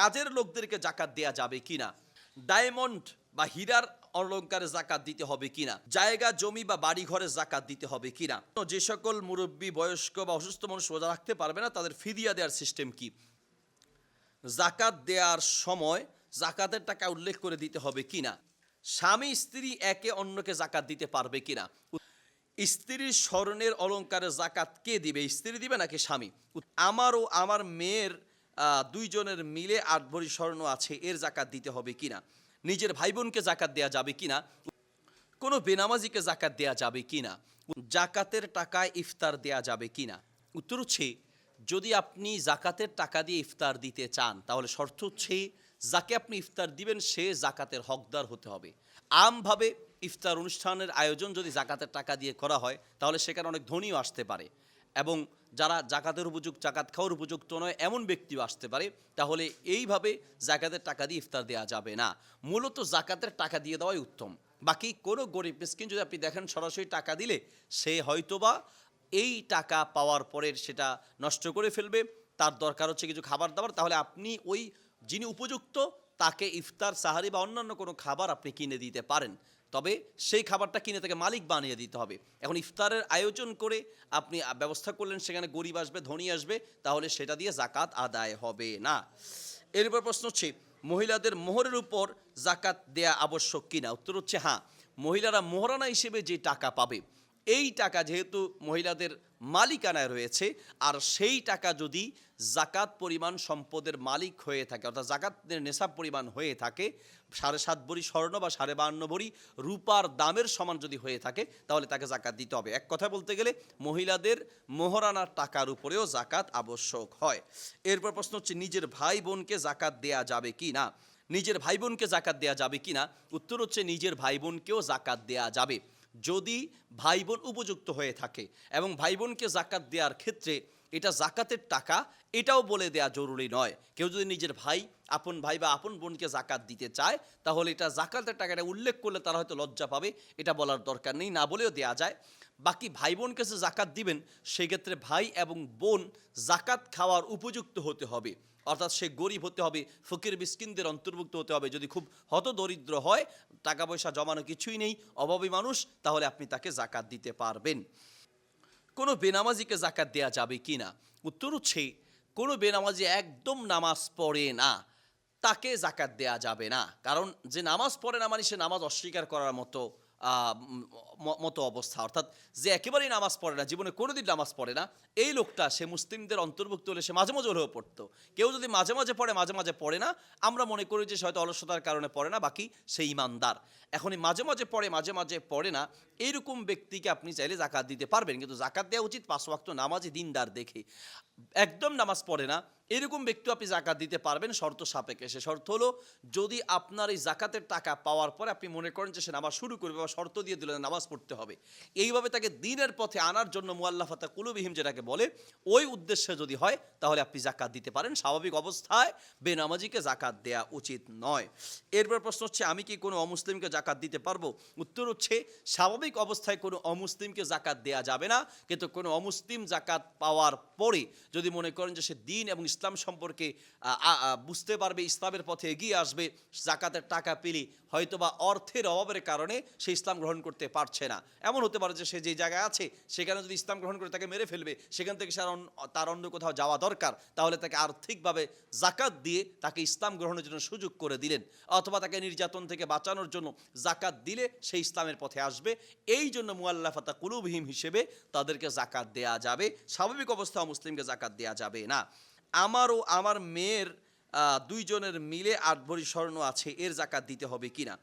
কাজের লোকদেরকে জাকাত দেয়া যাবে কিনা? ডায়মন্ড বা হীরার অলঙ্কারে জাকাত দিতে হবে কিনা? জায়গা, জমি বা বাড়ি ঘরে জাকাত দিতে হবে কিনা? যে সকল মুরব্বী, বয়স্ক বা অসুস্থ মানুষ রোজা রাখতে পারবে না, তাদের ফিদিয়া দেওয়ার সিস্টেম কি? জাকাত দেওয়ার সময় জাকাতের টাকা উল্লেখ করে দিতে হবে কিনা? স্বামী, স্ত্রী একে অন্যকে জাকাত দিতে পারবে কিনা? স্ত্রীর স্মরণের অলঙ্কারে জাকাত কে দিবে? স্ত্রী দিবে নাকি স্বামী? আমার ও আমার মেয়ের দুইজনের মিলে আট ভরি স্বর্ণ আছে, এর জাকাত দিতে হবে কিনা? নিজের ভাই বোনকে জাকাত দেওয়া যাবে কিনা? কোনো বেনামাজিকে জাকাত দেওয়া যাবে কিনা? জাকাতের টাকায় ইফতার দেয়া যাবে কিনা? উত্তর হচ্ছে, যদি আপনি জাকাতের টাকা দিয়ে ইফতার দিতে চান, তাহলে শর্ত হচ্ছে, যাকে আপনি ইফতার দিবেন, সে জাকাতের হকদার হতে হবে। আমভাবে ইফতার অনুষ্ঠানের আয়োজন যদি জাকাতের টাকা দিয়ে করা হয়, তাহলে সেখানে অনেক ধনীও আসতে পারে। এবং যারা জাকাতের উপযুক্ত, জাকাত খাওয়ার উপযুক্ত নয়, এমন ব্যক্তিও আসতে পারে, তাহলে এইভাবে জাকাতের টাকা দিয়ে ইফতার দেওয়া যাবে না। মূলত জাকাতের টাকা দিয়ে দেওয়াই উত্তম। বাকি কোনো গরিব মিসকিন যদি আপনি দেখেন সরাসরি টাকা দিলে, সে হয়তোবা এই টাকা পাওয়ার পরে সেটা নষ্ট করে ফেলবে। তার দরকার হচ্ছে কিছু খাবার দাবার, তাহলে আপনি ওই যিনি উপযুক্ত, তাকে ইফতার, সাহারি বা অন্যান্য কোনো খাবার আপনি কিনে দিতে পারেন। তবে সেই খাবারটা কিনে তাকে মালিক বানিয়ে দিতে হবে। এখন ইফতারের আয়োজন করে আপনি ব্যবস্থা করলেন, সেখানে গরিব আসবে, ধনী আসবে, তাহলে সেটা দিয়ে জাকাত আদায় হবে না। এরপর প্রশ্ন হচ্ছে, মহিলাদের মোহরের উপর জাকাত দেয়া আবশ্যক কিনা? উত্তর হচ্ছে হ্যাঁ। মহিলারা মোহরানা হিসেবে যে টাকা পাবে এই টাকা যেহেতু মহিলাদের মালিকানায় রয়েছে, আর সেই টাকা যদি জাকাত পরিমাণ সম্পদের মালিক হয়ে থাকে, অর্থাৎ জাকাতের নেশাব পরিমাণ হয়ে থাকে, সাড়ে সাত ভরি স্বর্ণ বা সাড়ে বাহান্ন ভরি রূপার দামের সমান যদি হয়ে থাকে, তাহলে তাকে জাকাত দিতে হবে। এক কথা বলতে গেলে, মহিলাদের মোহরানার টাকার উপরেও জাকাত আবশ্যক হয়। এরপর প্রশ্ন হচ্ছে, নিজের ভাই বোনকে জাকাত দেয়া যাবে কি না? নিজের ভাই বোনকে জাকাত দেয়া যাবে কি না? উত্তর হচ্ছে, নিজের ভাই বোনকেও জাকাত দেয়া যাবে। যদি ভাই বোন উপযুক্ত হয়ে থাকে এবং ভাই বোনকে জাকাত দেওয়ার ক্ষেত্রে এটা জাকাতের টাকা, এটাও বলে দেয়া জরুরি নয়। কেউ যদি নিজের ভাই, আপন ভাই বা আপন বোনকে জাকাত দিতে চায়, তাহলে এটা জাকাতের টাকাটা উল্লেখ করলে তারা হয়তো লজ্জা পাবে, এটা বলার দরকার নেই, না বলেও দেয়া যায়। বাকি ভাই বোনকে যে জাকাত দিবেন, সেক্ষেত্রে ভাই এবং বোন জাকাত খাওয়ার উপযুক্ত হতে হবে। অর্থাৎ সে গরিব হতে হবে, ফকির মিসকিনদের অন্তর্ভুক্ত হতে হবে। যদি খুব হত দরিদ্র হয় টাকা পয়সা জমানো কিছুই নেই, অভাবী মানুষ, তাহলে আপনি তাকে জাকাত দিতে পারবেন। কোনো বেনামাজিকে জাকাত দেয়া যাবে কি না? উত্তর হচ্ছে, কোনো বেনামাজি একদম নামাজ পড়ে না, তাকে জাকাত দেয়া যাবে না। কারণ যে নামাজ পড়ে না মানে সে নামাজ অস্বীকার করার মতো মতো অবস্থা। অর্থাৎ যে একেবারেই নামাজ পড়ে না, জীবনে কোনোদিন নামাজ পড়ে না, এই লোকটা, সে মুসলিমদের অন্তর্ভুক্ত হলে সে মাঝে মাঝে হলেও পড়তো। কেউ যদি মাঝে মাঝে পড়ে, মাঝে মাঝে পড়ে না, আমরা মনে করি যে হয়তো অলসতার কারণে পড়ে না, বাকি সে ইমানদার। এখন মাঝে মাঝে পড়ে, মাঝে মাঝে পড়ে না, এইরকম ব্যক্তিকে আপনি চাইলে জাকাত দিতে পারবেন। কিন্তু জাকাত দেওয়া উচিত পাঁচ ওয়াক্ত নামাজে দিনদার দেখে। একদম নামাজ পড়ে না, এরকম ব্যক্তি আপনি জাকাত দিতে পারবেন, শর্ত সাপেক্ষে। সে শর্ত হলো, যদি আপনার এই জাকাতের টাকা পাওয়ার পরে আপনি মনে করেন যে সে নামাজ শুরু করবে বা শর্ত দিয়ে দিলেন নামাজ পড়তে হবে। এইভাবে তাকে দিনের পথে আনার জন্য মুআল্লাফাতা কুলুবিহিম যেটাকে বলে, ওই উদ্দেশ্যে যদি হয়, তাহলে আপনি জাকাত দিতে পারেন। স্বাভাবিক অবস্থায় বেনামাজিকে জাকাত দেয়া উচিত নয়। এরপর প্রশ্ন হচ্ছে, আমি কি কোনো অমুসলিমকে জাকাত দিতে পারব? উত্তর হচ্ছে, স্বাভাবিক অবস্থায় কোনো অমুসলিমকে জাকাত দেয়া যাবে না। কিন্তু কোনো অমুসলিম জাকাত পাওয়ার পরে যদি মনে করেন যে সে দিন এবং ইসলাম সম্পর্কে বুঝতে পারবে, ইসলামের পথে এগিয়ে আসবে জাকাতের টাকা পেলে হয়তোবা অর্থের অভাবের কারণে সে ইসলাম গ্রহণ করতে পারছে না। এমন হতে পারে যে সে যে জায়গায় আছে, সেখানে যদি ইসলাম গ্রহণ করে তাকে মেরে ফেলবে, সেখান থেকে সে তার অন্য কোথাও যাওয়া দরকার, তাহলে তাকে আর্থিকভাবে জাকাত দিয়ে তাকে ইসলাম গ্রহণের জন্য সুযোগ করে দিলেন। অথবা তাকে নির্যাতন থেকে বাঁচানোর জন্য জাকাত দিলে সে ইসলামের পথে আসবে। এই জন্য মুআল্লাফাতা কুলুবহিম হিসেবে তাদেরকে জাকাত দেয়া যাবে। স্বাভাবিক অবস্থা মুসলিমকে জাকাত দেয়া যাবে না। আমারও আমার মেয়ের দুইজনের মিলে আট ভরি স্বর্ণ আছে, এর জাকাত দিতে হবে কিনা?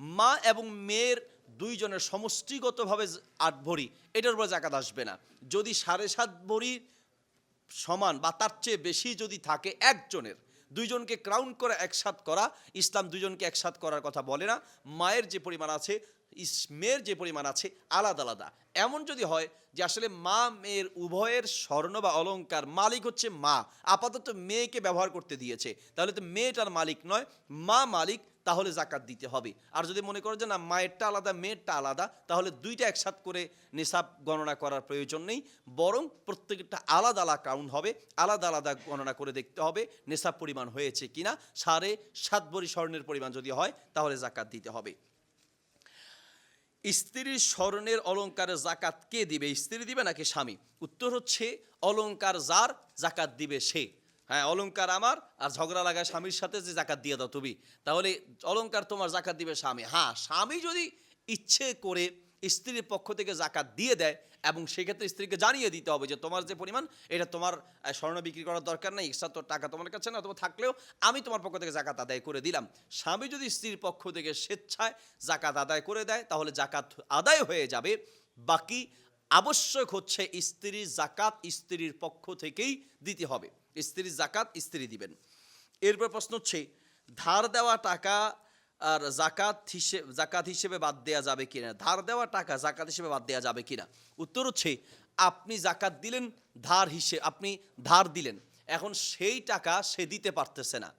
মা এবং মেয়ের দুইজনের সমষ্টিগতভাবে আট ভরি, এটার উপর জাকাত আসবে না। যদি সাড়ে সাত ভরি সমান বা তার চেয়ে বেশি যদি থাকে একজনের, দুইজনকে ক্রাউন করে একসাথ করা, ইসলাম দুইজনকে একসাথ করার কথা বলে না। মায়ের যে পরিমাণ আছে মেয়ের যে পরিমাণ আছে, আলাদা আলাদা। এমন যদি হয় যে আসলে মা, মেয়ের উভয়ের স্বর্ণ বা অলংকার মালিক হচ্ছে মা, আপাতত মেয়েকে ব্যবহার করতে দিয়েছে। তাহলে তো মেয়েটার মালিক নয়, মা মালিক তাহলে জাকাত দিতে হবে। আর যদি মনে করো যে না, মায়েরটা আলাদা, মেয়েরটা আলাদা, তাহলে দুইটা একসাথ করে নিসাব গণনা করার প্রয়োজন নেই। বরং প্রত্যেকটা আলাদা আলাদা কাউন্ট হবে, আলাদা আলাদা গণনা করে দেখতে হবে নেশাব পরিমাণ হয়েছে কিনা। সাড়ে সাত বড়ি স্বর্ণের পরিমাণ যদি হয়, তাহলে জাকাত দিতে হবে। স্ত্রীর স্বর্ণের অলংকারের জাকাত কে দিবে? স্ত্রী দিবে নাকি স্বামী? উত্তর হচ্ছে অলংকার যার জাকাত দিবে সে। হ্যাঁ অলঙ্কার আমার আর ঝগড়া লাগায় স্বামীর সাথে যে জাকাত দিয়ে দাও তুমি। তাহলে অলংকার তোমার জাকাত দিবে স্বামী। হ্যাঁ স্বামী যদি ইচ্ছে করে স্ত্রীর পক্ষ থেকে জাকাত দিয়ে দেয় এবং সেক্ষেত্রে স্ত্রীকে জানিয়ে দিতে হবে যে তোমার যে পরিমাণ, এটা তোমার স্বর্ণ বিক্রি করার দরকার নেই, এক্সট্রা তোর টাকা তোমার কাছে না অথবা থাকলেও আমি তোমার পক্ষ থেকে জাকাত আদায় করে দিলাম। স্বামী যদি স্ত্রীর পক্ষ থেকে স্বেচ্ছায় জাকাত আদায় করে দেয়, তাহলে জাকাত আদায় হয়ে যাবে। বাকি আবশ্যক হচ্ছে স্ত্রীর জাকাত স্ত্রীর পক্ষ থেকেই দিতে হবে। স্ত্রীর জাকাত, স্ত্রী দিবেন। এরপর প্রশ্ন হচ্ছে, ধার দেওয়া টাকা আর জাকাত হিসেবে জাকাত হিসেবে বাদ দেওয়া যাবে কিনা? ধার দেওয়া টাকা, জাকাত হিসেবে বাদ দেওয়া যাবে কিনা? উত্তর হচ্ছে, আপনি জাকাত দিলেন, ধার হিসেবে, আপনি ধার দিলেন। এখন সেই টাকা সে দিতে পারতেছে না।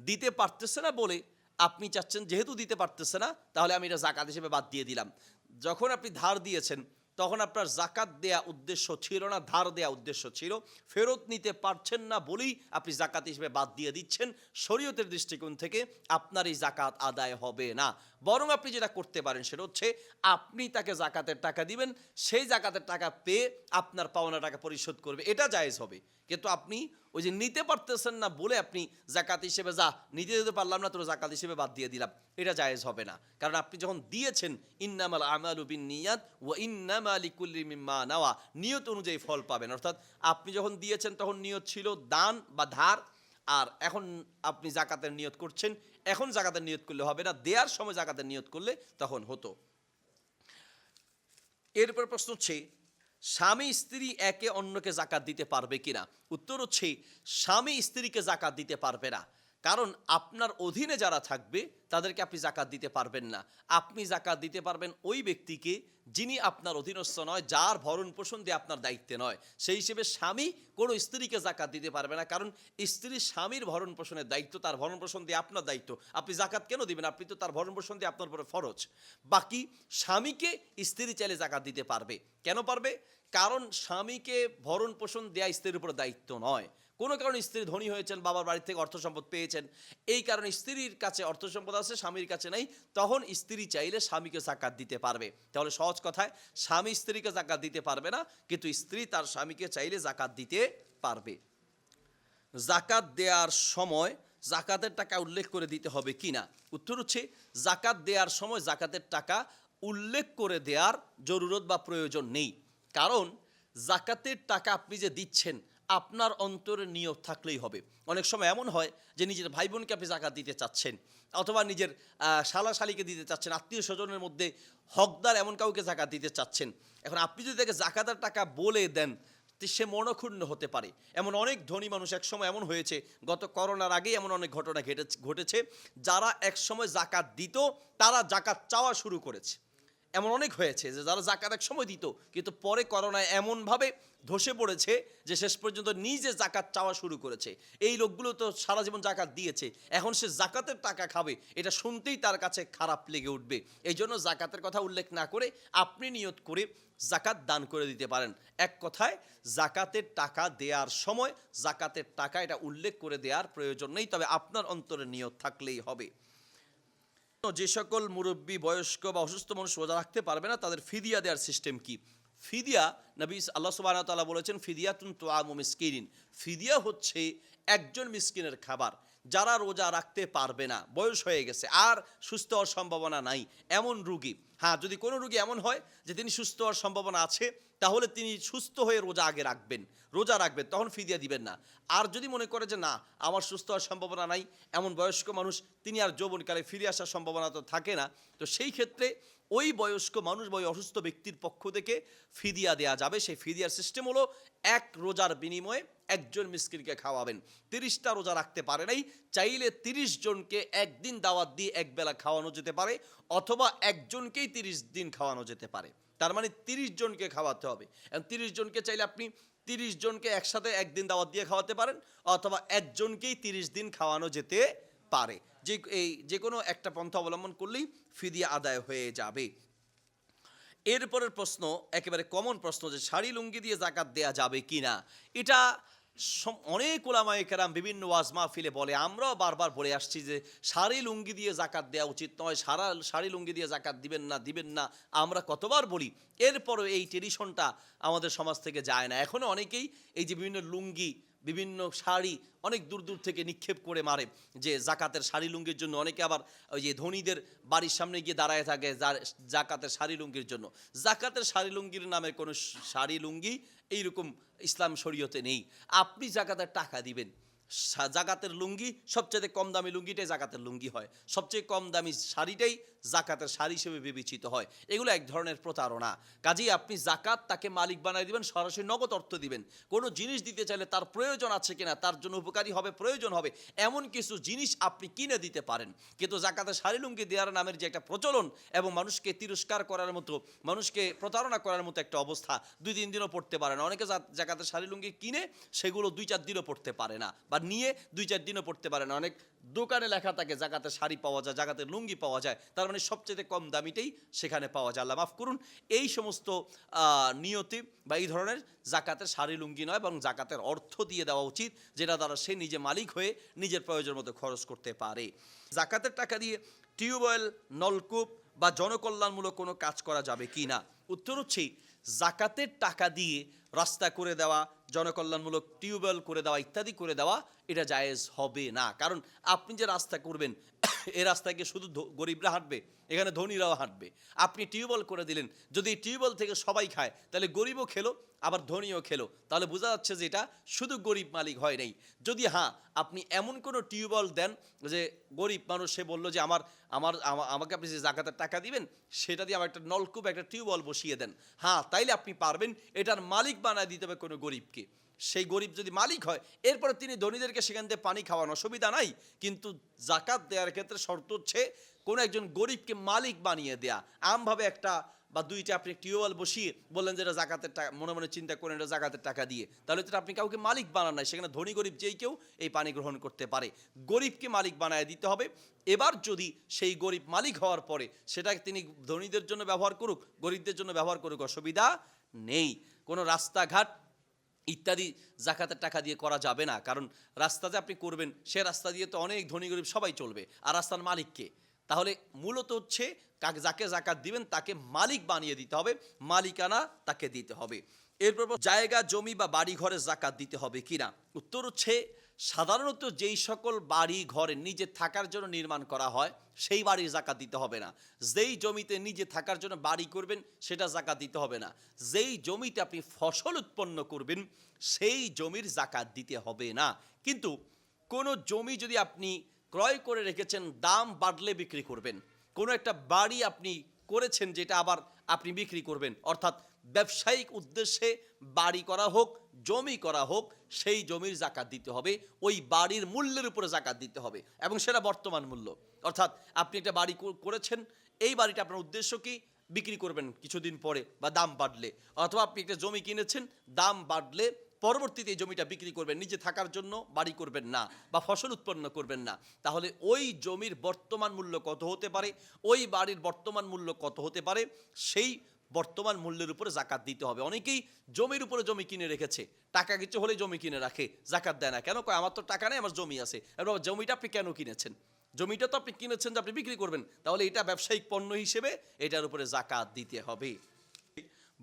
দিতে পারতেছে না বলে আপনি চাচ্ছেন, যেহেতু দিতে পারতেছে না, তাহলে আমি এটা জাকাত হিসেবে বাদ দিয়ে দিলাম। যখন আপনি ধার দিয়েছেন তখন আপনার জাকাত দেয়া উদ্দেশ্য ছিল না, ধার দেয়া উদ্দেশ্য ছিল। ফেরত নিতে পারছেন না বলেই আপনি জাকাত হিসেবে বাদ দিয়ে দিচ্ছেন। শরীয়তের দৃষ্টিকোণ থেকে আপনার এই জাকাত আদায় হবে না। বরং আপনি যেটা করতে পারেন সেটা হচ্ছে আপনি তাকে জাকাতের টাকা দিবেন, সেই জাকাতের টাকা পেয়ে আপনার পাওনা টাকা পরিশোধ করবে। এটা জায়েজ হবে। কিন্তু আপনি ওই যে নিতে পারতেছেন না বলে আপনি জাকাত হিসেবে যা নিতে দিতে পারলাম না, তোর জাকাত হিসেবে বাদ দিয়ে দিলাম। এটা জায়েজ হবে না। কারণ আপনি যখন দিয়েছেন, ইন্নামাল আমালু বিন নিয়াত ও ইন্নামা লিকুল্লি মিম্মা নাওয়া, নিয়ত অনুযায়ী ফল পাবেন। অর্থাৎ আপনি যখন দিয়েছেন তখন নিয়ত ছিল দান বা ধার আর এখন আপনি জাকাতের নিয়ত করছেন, এখন জাকাতের নিয়ত করলে হবে না, দেওয়ার সময় জাকাতের নিয়ত করলে তখন হতো। এরপর প্রশ্ন হচ্ছে, স্বামী স্ত্রী একে অন্যকে জাকাত দিতে পারবে কিনা? উত্তর হচ্ছে, স্বামী স্ত্রীকে জাকাত দিতে পারবে না। কারণ আপনার অধীনে যারা থাকবে, তাদেরকে আপনি জাকাত দিতে পারবেন না। আপনি জাকাত দিতে পারবেন ওই ব্যক্তিকে যিনি আপনার অধীনস্থ নয়, যার ভরণ পোষণ দিয়ে আপনার দায়িত্বে নয়। সেই হিসেবে স্বামী কোনো স্ত্রীকে জাকাত দিতে পারবে না, কারণ স্ত্রী স্বামীর ভরণ পোষণের দায়িত্ব, তার ভরণ পোষণ দিয়ে আপনার দায়িত্ব। আপনি জাকাত কেন দিবেন? আপনি তো তার ভরণ পোষণ দিয়ে আপনার উপরে ফরজ। বাকি স্বামীকে স্ত্রী চাইলে জাকাত দিতে পারবে। কেন পারবে? কারণ স্বামীকে ভরণ পোষণ দেয়া স্ত্রীর উপর দায়িত্ব নয়। কোনো কারণে স্ত্রী ধনী হয়েছেন, বাবার বাড়ি থেকে অর্থ সম্পদ পেয়েছেন, এই কারণে স্ত্রীর কাছে অর্থ সম্পদ আছে, স্বামীর কাছে নাই, তখন স্ত্রী চাইলে স্বামীকে জাকাত দিতে পারবে। তাহলে সহজ কথায়, স্বামী স্ত্রীকে জাকাত দিতে পারবে না, কিন্তু স্ত্রী তার স্বামীকে চাইলে জাকাত দিতে পারবে। জাকাত দেওয়ার সময় জাকাতের টাকা উল্লেখ করে দিতে হবে কি না উত্তর হচ্ছে, জাকাত দেওয়ার সময় জাকাতের টাকা উল্লেখ করে দেওয়ার জরুরত বা প্রয়োজন নেই। কারণ জাকাতের টাকা আপনি যে দিচ্ছেন আপনার অন্তরে নিয়ত থাকলেই হবে। অনেক সময় এমন হয় যে নিজের ভাই বোনকে আপনি জাকাত দিতে চাচ্ছেন অথবা নিজের শালা শালিকে দিতে চাচ্ছেন, আত্মীয় স্বজনের মধ্যে হকদার এমন কাউকে জাকাত দিতে চাচ্ছেন। এখন আপনি যদি তাকে জাকাতের টাকা বলে দেন সে মনক্ষুণ্ণ হতে পারে। এমন অনেক ধনী মানুষ একসময় এমন হয়েছে, গত করোনার আগেই এমন অনেক ঘটনা ঘটে ঘটেছে, যারা একসময় জাকাত দিত, তারা জাকাত চাওয়া শুরু করেছে। এমন অনেক হয়েছে যে যারা জাকাত এক সময় দিত, কিন্তু পরে করোনায় এমনভাবে ধসে পড়েছে যে শেষ পর্যন্ত নিজে জাকাত চাওয়া শুরু করেছে। এই লোকগুলো তো সারা জীবন জাকাত দিয়েছে, এখন সে জাকাতের টাকা খাবে, এটা শুনতেই তার কাছে খারাপ লেগে উঠবে। এই জন্য জাকাতের কথা উল্লেখ না করে আপনি নিয়ত করে জাকাত দান করে দিতে পারেন। এক কথায় জাকাতের টাকা দেওয়ার সময় জাকাতের টাকা এটা উল্লেখ করে দেওয়ার প্রয়োজন নেই, তবে আপনার অন্তরে নিয়ত থাকলেই হবে। যে সকল মুরব্বী, বয়স্ক বা অসুস্থ মানুষ রোজা রাখতে পারবে না, তাদের ফিদিয়া দেওয়ার সিস্টেম কি? ফিদিয়া, নবী আল্লাহ সুবাহ তাআলা বলেছেন, ফিদিয়াতুন তোয়ামু মিসকিরিন ফিদিয়া হচ্ছে একজন মিসকিনের খাবার, যারা রোজা রাখতে পারবে না, বয়স হয়ে গেছে, আর সুস্থ হওয়ার সম্ভাবনা নাই, এমন রুগী। হ্যাঁ যদি কোনো রুগী এমন হয় যে তিনি সুস্থ হওয়ার সম্ভাবনা আছে, তাহলে তিনি সুস্থ হয়ে রোজা আগে রাখবেন। রোজা রাখবেন তখন ফিদিয়া দিবেন না। আর যদি মনে করে যে, না, আমার সুস্থ হওয়ার সম্ভাবনা নাই, এমন বয়স্ক মানুষ, তিনি আর যৌবনকালে ফিরে আসার সম্ভাবনা তো থাকে না, তো সেই ক্ষেত্রে ওই বয়স্ক মানুষ বা ওই অসুস্থ ব্যক্তির পক্ষ থেকে ফিদিয়া দেয়া যাবে। সেই ফিদিয়ার সিস্টেম হলো, এক রোজার বিনিময়ে একজন মিসকিনকে খাওয়াবেন। তিরিশটা রোজা রাখতে পারে নাই, চাইলে তিরিশ জনকে একদিন দাওয়াত দিয়ে একবেলা খাওয়ানো যেতে পারে, অথবা একজনকেই তিরিশ দিন খাওয়ানো যেতে পারে। তার মানে তিরিশ জনকে খাওয়াতে হবে। এবং তিরিশ জনকে চাইলে আপনি তিরিশ জনকে একসাথে একদিন দাওয়াত দিয়ে খাওয়াতে পারেন, অথবা একজনকেই তিরিশ দিন খাওয়ানো যেতে পারে। যে, এই যে কোনো একটা পন্থা অবলম্বন করলেই ফিদিয়া আদায় হয়ে যাবে। এরপরের প্রশ্ন, একেবারে কমন প্রশ্ন যে শাড়ি লুঙ্গি দিয়ে জাকাত দেয়া যাবে কি না এটা অনেক ওলামায় কেরাম বিভিন্ন ওয়াজমা ফিলে বলে। আমরাও বারবার বলে আসছি যে, শাড়ি লুঙ্গি দিয়ে জাকাত দেওয়া উচিত নয়, সারা, শাড়ি লুঙ্গি দিয়ে জাকাত দিবেন না দিবেন না, আমরা কতবার বলি। এরপরও এই ট্রেডিশনটা আমাদের সমাজ থেকে যায় না। এখনও অনেকেই এই যে বিভিন্ন লুঙ্গি বিভিন্ন শাড়ি অনেক দূর দূর থেকে নিক্ষেপ করে মারে যে জাকাতের শাড়ি লুঙ্গির জন্য। অনেকে আবার ওই যে ধনীদের বাড়ির সামনে গিয়ে দাঁড়ায় থাকে জাকাতের শাড়ি লুঙ্গির জন্য। জাকাতের শাড়ি লুঙ্গির নামে কোনো শাড়ি লুঙ্গি এইরকম ইসলাম শরীয়তে নেই। আপনি জাকাতের টাকা দিবেন। জাকাতের লুঙ্গি সবচেয়ে কম দামি লুঙ্গিটাই জাকাতের লুঙ্গি হয়। সবচেয়ে কম দামি শাড়িটাই জাকাতের শাড়ি হিসেবে বিবেচিত হয়। এগুলো এক ধরনের প্রতারণা। কাজেই আপনি জাকাত তাকে মালিক বানায় দিবেন, সরাসরি নগদ অর্থ দিবেন। কোনো জিনিস দিতে চাইলে তার প্রয়োজন আছে কিনা, তার জন্য উপকারী হবে, প্রয়োজন হবে, এমন কিছু জিনিস আপনি কিনে দিতে পারেন। কিন্তু জাকাতের শাড়ি লুঙ্গি দেওয়ার নামের যে একটা প্রচলন এবং মানুষকে তিরস্কার করার মতো, মানুষকে প্রতারণা করার মতো একটা অবস্থা দুই, তিন দিনও পড়তে পারে না। অনেকে জাকাতের শাড়ি লুঙ্গি কিনে সেগুলো দুই, চার দিনও পড়তে পারে না। বা নিয়ে দুই চার দিনও পড়তে পারে না। অনেক দোকানে লেখা থাকে জাকাতের শাড়ি পাওয়া যায় জাকাতের লুঙ্গি পাওয়া যায়। তার মানে সবচেয়ে কম দামিটাই সেখানে পাওয়া যায়। আল্লাহ মাফ করুন, এই সমস্ত নিয়তি বা এই ধরনের জাকাতের শাড়ি, লুঙ্গি নয় এবং জাকাতের অর্থ দিয়ে দেওয়া উচিত, যেটা দ্বারা সে নিজে মালিক হয়ে নিজের প্রয়োজন মতো খরচ করতে পারে। জাকাতের টাকা দিয়ে টিউবওয়েল নলকূপ বা জনকল্যাণমূলক কোনো কাজ করা যাবে কি না? উত্তর হচ্ছে, জাকাতের টাকা দিয়ে রাস্তা করে দেওয়া, জনকল্যাণমূলক টিউবওয়েল করে দেওয়া ইত্যাদি করে দেওয়া এটা জায়েজ হবে না। কারণ আপনি যে রাস্তা করবেন এই রাস্তায় গিয়ে শুধু গরিবরা হাঁটবে, এখানে ধনীরাও হাঁটবে। আপনি টিউবওয়েল করে দিলেন, যদি টিউবওয়েল থেকে সবাই খায়, তাহলে গরিবও খেলো, আবার ধনীও খেলো। তাহলে বোঝা যাচ্ছে যে এটা শুধু গরিব মালিক হয় নাই। যদি হ্যাঁ আপনি এমন কোনো টিউবওয়েল দেন যে গরিব মানুষ, সে বলল যে আমার আমার আমাকে আপনি যে জাকাতের টাকা দিবেন, সেটা দিয়ে আমার একটা নলকূপ, একটা টিউবওয়েল বসিয়ে দেন। হ্যাঁ তাইলে আপনি পারবেন, এটার মালিক বানায় দিতে হবে কোনো গরিবকে। সেই গরিব যদি মালিক হয়, এরপরে তিনি ধনীদেরকে সেখান থেকে পানি খাওয়ানো, অসুবিধা নাই। কিন্তু জাকাত দেওয়ার ক্ষেত্রে শর্ত হচ্ছে, কোনো একজন গরিবকে মালিক বানিয়ে দেয়া। আমভাবে একটা বা দুইটা আপনি টিউবওয়েল বসিয়ে বললেন যে এটা জাকাতের টাকা, মনে মনে চিন্তা করেন এটা জাকাতের টাকা দিয়ে। তাহলে তো আপনি কাউকে মালিক বানান নাই, সেখানে ধনী গরিব যেই কেউ এই পানি গ্রহণ করতে পারে। গরিবকে মালিক বানায় দিতে হবে। এবার যদি সেই গরিব মালিক হওয়ার পরে সেটা তিনি ধনীদের জন্য ব্যবহার করুক, গরিবদের জন্য ব্যবহার করুক, অসুবিধা নেই। কোনো রাস্তাঘাট ইত্যাদি জাকাতের টাকা দিয়ে করা যাবে না। কারণ রাস্তাতে আপনি করবেন, সে রাস্তা দিয়ে তো অনেক ধনী গরিব সবাই চলবে। আর রাস্তার মালিককে তাহলে মূলত হচ্ছে কাকে যাকে জাকাত দিবেন, তাকে মালিক বানিয়ে দিতে হবে, মালিকানা তাকে দিতে হবে। এরপর জায়গা, জমি বা বাড়ি ঘরে জাকাত দিতে হবে কিনা? উত্তর হচ্ছে সাধারণত যেই সকল বাড়ি, ঘরে নিজে থাকার জন্য নির্মাণ করা হয়, সেই বাড়ির জাকাত দিতে হবে না। যেই জমিতে নিজে থাকার জন্য বাড়ি করবেন, সেটা জাকাত দিতে হবে না। যেই জমিতে আপনি ফসল উৎপন্ন করবেন, সেই জমির জাকাত দিতে হবে না। কিন্তু কোনো জমি যদি আপনি ক্রয় করে রেখেছেন, দাম বাড়লে বিক্রি করবেন। কোনো একটা বাড়ি আপনি করেছেন, যেটা আবার আপনি বিক্রি করবেন। অর্থাৎ ব্যবসায়িক উদ্দেশ্যে বাড়ি করা হোক জমি করা হোক, সেই জমির জাকাত দিতে হবে, ওই বাড়ির মূল্যের উপরে জাকাত দিতে হবে, এবং সেটা বর্তমান মূল্য। অর্থাৎ আপনি একটা বাড়ি করেছেন, এই বাড়িটা আপনার উদ্দেশ্য কি? বিক্রি করবেন কিছুদিন পরে বা দাম বাড়লে। অথবা আপনি একটা জমি কিনেছেন, দাম বাড়লে পরবর্তীতে এই জমিটা বিক্রি করবেন, নিজে থাকার জন্য বাড়ি করবেন না বা ফসল উৎপন্ন করবেন না। তাহলে ওই জমির বর্তমান মূল্য কত হতে পারে? ওই বাড়ির বর্তমান মূল্য কত হতে পারে? সেই বর্তমান মূল্যের উপরে জাকাত দিতে হবে। অনেকেই জমির উপরে জমি কিনে রেখেছে। টাকা কিছু হলে জমি কিনে রাখে, জাকাত দেয় না। কেন? কয়, আমার তো টাকা নেই, আমার জমি আছে। এবার জমিটা আপনি কেন কিনেছেন? জমিটা তো আপনি কিনেছেন যে আপনি বিক্রি করবেন। তাহলে এটা ব্যবসায়িক পণ্য হিসেবে এটার উপরে জাকাত দিতে হবে।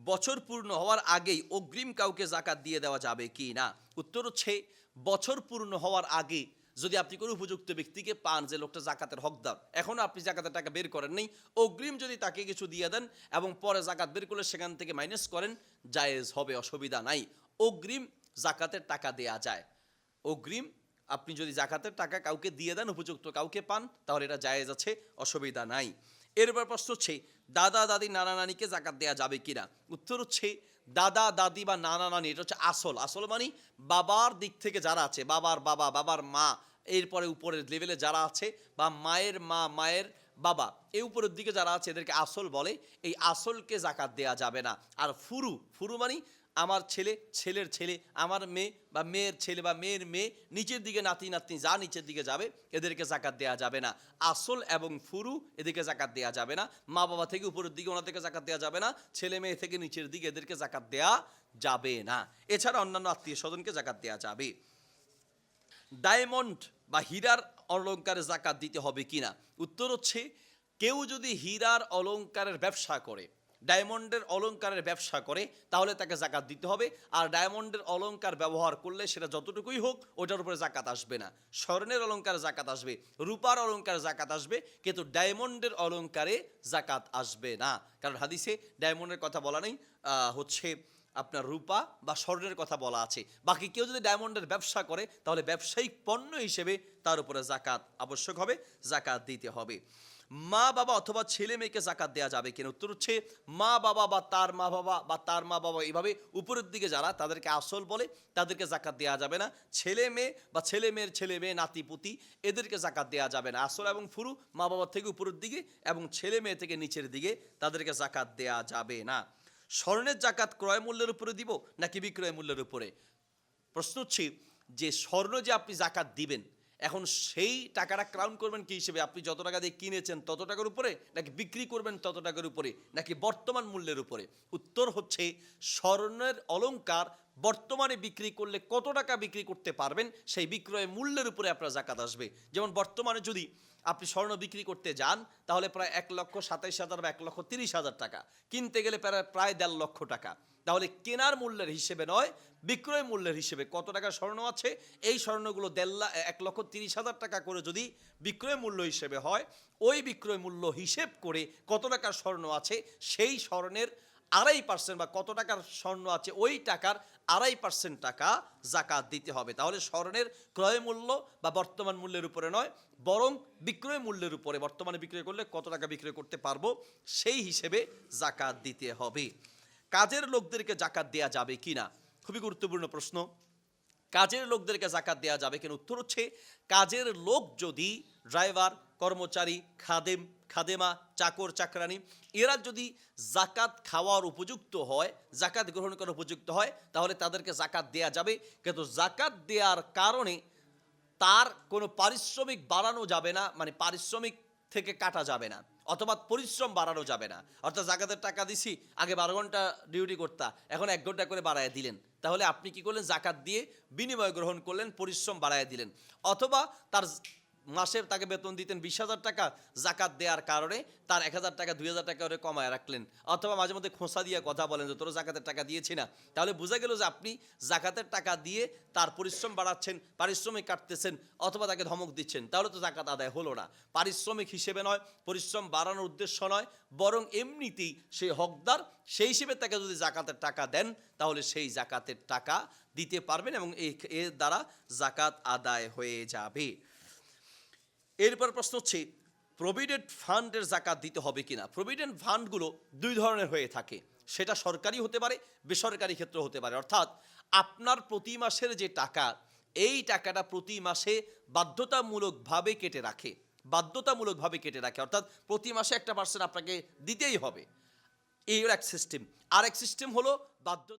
বছর পূর্ণ হওয়ার আগেই অগ্রিম কাউকে জাকাত দিয়ে দেওয়া যাবে কি না? উত্তর হচ্ছে, বছর পূর্ণ হওয়ার আগে যদি আপনি কোনো উপযুক্ত ব্যক্তিকে পান যে লোকটা জাকাতের হকদার এখনও আপনি জাকাতের টাকা বের করেন নাই, অগ্রিম যদি তাকে কিছু দিয়ে দেন এবং পরে জাকাত বের করলে সেখান থেকে মাইনাস করেন, জায়েজ হবে, অসুবিধা নাই। অগ্রিম জাকাতের টাকা দেয়া যায়। অগ্রিম আপনি যদি জাকাতের টাকা কাউকে দিয়ে দেন, উপযুক্ত কাউকে পান, তাহলে এটা জায়েজ আছে, অসুবিধা নাই। এরপর প্রশ্ন হচ্ছে, দাদা দাদি নানা নানিকে জাকাত দেওয়া যাবে কিনা? উত্তর হচ্ছে, দাদা দাদি বা নানা নানি, এটা হচ্ছে আসল। আসল মানে বাবার দিক থেকে যারা আছে, বাবার বাবা, বাবার মা এরপরে উপরের লেভেলে যারা আছে, বা মায়ের মা, মায়ের বাবা, এই উপরের দিকে যারা আছে, এদেরকে আসল বলে, এই আসলকে জাকাত দেয়া যাবে না। আর ফুরু ফুরু মানে আমার ছেলে, ছেলের ছেলে, আমার মেয়ে, বা মেয়ের ছেলে, বা মেয়ের মেয়ে, নিচের দিকে নাতি, নাতনি যা নিচের দিকে যাবে, এদেরকে জাকাত দেয়া যাবে না। আসল এবং ফুরু এদেরকে জাকাত দেয়া যাবে না। মা বাবা থেকে উপরের দিকে ওনাদেরকে জাকাত দেওয়া যাবে না। ছেলে মেয়ে থেকে নিচের দিকে এদেরকে জাকাত দেয়া যাবে না। এছাড়া অন্যান্য আত্মীয় স্বজনকে জাকাত দেয়া যাবে। ডায়মন্ড বা হীরার অলংকারে জাকাত দিতে হবে কিনা? উত্তর হচ্ছে, কেউ যদি হীরার অলংকারের ব্যবসা করে, ডায়মন্ডের অলংকারের ব্যবসা করে, তাহলে তাকে জাকাত দিতে হবে। আর ডায়মন্ডের অলঙ্কার ব্যবহার করলে সেটা যতটুকুই হোক ওটার উপরে জাকাত আসবে না। স্বর্ণের অলংকারে জাকাত আসবে, রূপার অলংকারে জাকাত আসবে, কিন্তু ডায়মন্ডের অলংকারে জাকাত আসবে না। কারণ হাদিসে ডায়মন্ডের কথা বলা নেই হচ্ছে আপনার রূপা বা স্বর্ণের কথা বলা আছে। বাকি কেউ যদি ডায়মন্ডের ব্যবসা করে, তাহলে ব্যবসায়িক পণ্য হিসেবে তার উপরে জাকাত আবশ্যক হবে, জাকাত দিতে হবে। মা বাবা অথবা ছেলে মেয়েকে জাকাত দেওয়া যাবে কিনা? উত্তর হচ্ছে, মা বাবা বা তার মা বাবা বা তার মা বাবা এইভাবে উপরের দিকে যারা, তাদেরকে আসল বলে তাদেরকে জাকাত দেওয়া যাবে না। ছেলে মেয়ে বা ছেলে মেয়ের ছেলে মেয়ে, নাতি, পুতি, এদেরকে জাকাত দেওয়া যাবে না। আসল এবং ফুরু মা বাবার থেকে উপরের দিকে এবং ছেলে মেয়ে থেকে নিচের দিকে তাদেরকে জাকাত দেওয়া যাবে না। স্বর্ণের জাকাত ক্রয় মূল্যের উপরে দিব নাকি বিক্রয় মূল্যের উপরে? প্রশ্ন হচ্ছে যে স্বর্ণ যে আপনি জাকাত দিবেন, এখন সেই টাকাটা ক্রাউন করবেন কি হিসেবে? আপনি যত টাকা দিয়ে কিনেছেন তত টাকার উপরে নাকি বিক্রি করবেন তত টাকার উপরে নাকি বর্তমান মূল্যের উপরে? উত্তর হচ্ছে স্বর্ণের অলংকার বর্তমানে বিক্রি করলে কত টাকা বিক্রি করতে পারবেন, সেই বিক্রয় মূল্যের উপরে আপনার জাকাত আসবে। যেমন বর্তমানে যদি আপনি স্বর্ণ বিক্রি করতে যান, তাহলে প্রায় এক লক্ষ সাতাইশ হাজার বা এক লক্ষ তিরিশ হাজার টাকা। কিনতে গেলে প্রায় প্রায় দেড় লক্ষ টাকা। তাহলে কেনার মূল্যের হিসেবে নয়, বিক্রয় মূল্যের হিসেবে কত টাকা স্বর্ণ আছে, এই স্বর্ণগুলো দেড় লাখ এক লক্ষ তিরিশ হাজার টাকা করে যদি বিক্রয় মূল্য হিসেবে হয়, ওই বিক্রয় মূল্য হিসেব করে কত টাকার স্বর্ণ আছে, সেই স্বর্ণের আড়াই পার্সেন্ট বা কত টাকার স্বর্ণ আছে, ওই টাকার আড়াই পার্সেন্ট টাকা জাকাত দিতে হবে। তাহলে স্বর্ণের ক্রয় মূল্য বা বর্তমান মূল্যের উপরে নয়, বরং বিক্রয় মূল্যের উপরে। বর্তমানে বিক্রয় করলে কত টাকা বিক্রয় করতে পারব, সেই হিসেবে জাকাত দিতে হবে। কাজের লোকদেরকে জাকাত দেয়া যাবে কি না? খুবই গুরুত্বপূর্ণ প্রশ্ন। কাজের লোকদেরকে জাকাত দেওয়া যাবে কেন? উত্তর হচ্ছে, কাজের লোক যদি ড্রাইভার, কর্মচারী, খাদেম খাদেমা, চাকর, চাকরানি, এরা যদি জাকাত খাওয়ার উপযুক্ত হয়, জাকাত গ্রহণ করার উপযুক্ত হয়, তাহলে তাদেরকে জাকাত দেয়া যাবে। কিন্তু জাকাত দেওয়ার কারণে তার কোনো পারিশ্রমিক বাড়ানো যাবে না মানে পারিশ্রমিক থেকে কাটা যাবে না, অথবা পরিশ্রম বাড়ানো যাবে না। অর্থাৎ জাকাতের টাকা দিছি, আগে বারো ঘণ্টা ডিউটি করতা, এখন এক ঘণ্টা করে বাড়ায় দিলেন। তাহলে আপনি কি করলেন? জাকাত দিয়ে বিনিময় গ্রহণ করলেন, পরিশ্রম বাড়ায় দিলেন। অথবা তার মাসে তাকে বেতন দিতেন বিশ হাজার টাকা, জাকাত দেওয়ার কারণে তার এক হাজার টাকা, দুই হাজার টাকা করে কমায় রাখলেন। অথবা মাঝে মধ্যে খোঁসা দিয়ে কথা বলেন যে তোর জাকাতের টাকা দিয়েছি না। তাহলে বোঝা গেল যে আপনি জাকাতের টাকা দিয়ে তার পরিশ্রম বাড়াচ্ছেন, পারিশ্রমিক কাটতেছেন, অথবা তাকে ধমক দিচ্ছেন। তাহলে তো জাকাত আদায় হলো না। পারিশ্রমিক হিসেবে নয়, পরিশ্রম বাড়ানোর উদ্দেশ্য নয়, বরং এমনিতেই সেই হকদার, সেই হিসেবে তাকে যদি জাকাতের টাকা দেন, তাহলে সেই জাকাতের টাকা দিতে পারবেন এবং এর দ্বারা জাকাত আদায় হয়ে যাবে। এরপর প্রশ্ন হচ্ছে প্রভিডেন্ট ফান্ডের জাকাত দিতে হবে কিনা? প্রভিডেন্ট ফান্ডগুলো দুই ধরনের হয়ে থাকে। সেটা সরকারি হতে পারে, বেসরকারি ক্ষেত্র হতে পারে। অর্থাৎ আপনার প্রতি মাসের যে টাকা, এই টাকাটা প্রতি মাসে বাধ্যতামূলকভাবে কেটে রাখে। বাধ্যতামূলকভাবে কেটে রাখে। অর্থাৎ প্রতি মাসে একটা পার্সেন্ট আপনাকে দিতেই হবে। এই এক সিস্টেম আর এক সিস্টেম হলো বাধ্য